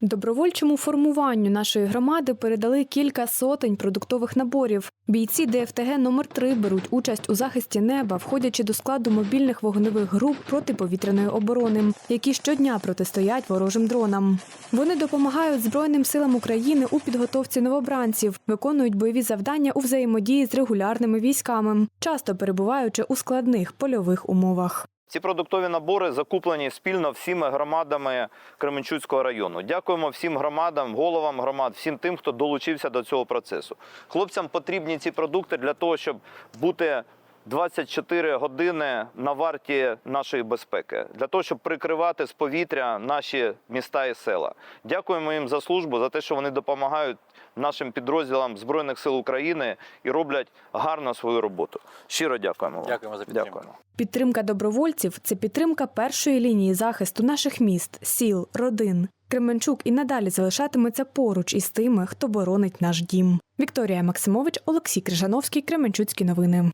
Добровольчому формуванню нашої громади передали кілька сотень продуктових наборів. Бійці ДФТГ номер 3 беруть участь у захисті неба, входячи до складу мобільних вогневих груп протиповітряної оборони, які щодня протистоять ворожим дронам. Вони допомагають Збройним силам України у підготовці новобранців, виконують бойові завдання у взаємодії з регулярними військами, часто перебуваючи у складних польових умовах. Ці продуктові набори закуплені спільно всіми громадами Кременчуцького району. Дякуємо всім громадам, головам громад, всім тим, хто долучився до цього процесу. Хлопцям потрібні ці продукти для того, щоб бути 24 години на варті нашої безпеки, для того, щоб прикривати з повітря наші міста і села. Дякуємо їм за службу, за те, що вони допомагають нашим підрозділам Збройних сил України і роблять гарно свою роботу. Щиро дякуємо вам. Дякуємо за підтримку. Дякуємо. Підтримка добровольців це підтримка першої лінії захисту наших міст, сіл, родин. Кременчук і надалі залишатиметься поруч із тими, хто боронить наш дім. Вікторія Максимович, Олексій Крижановський, Кременчуцькі новини.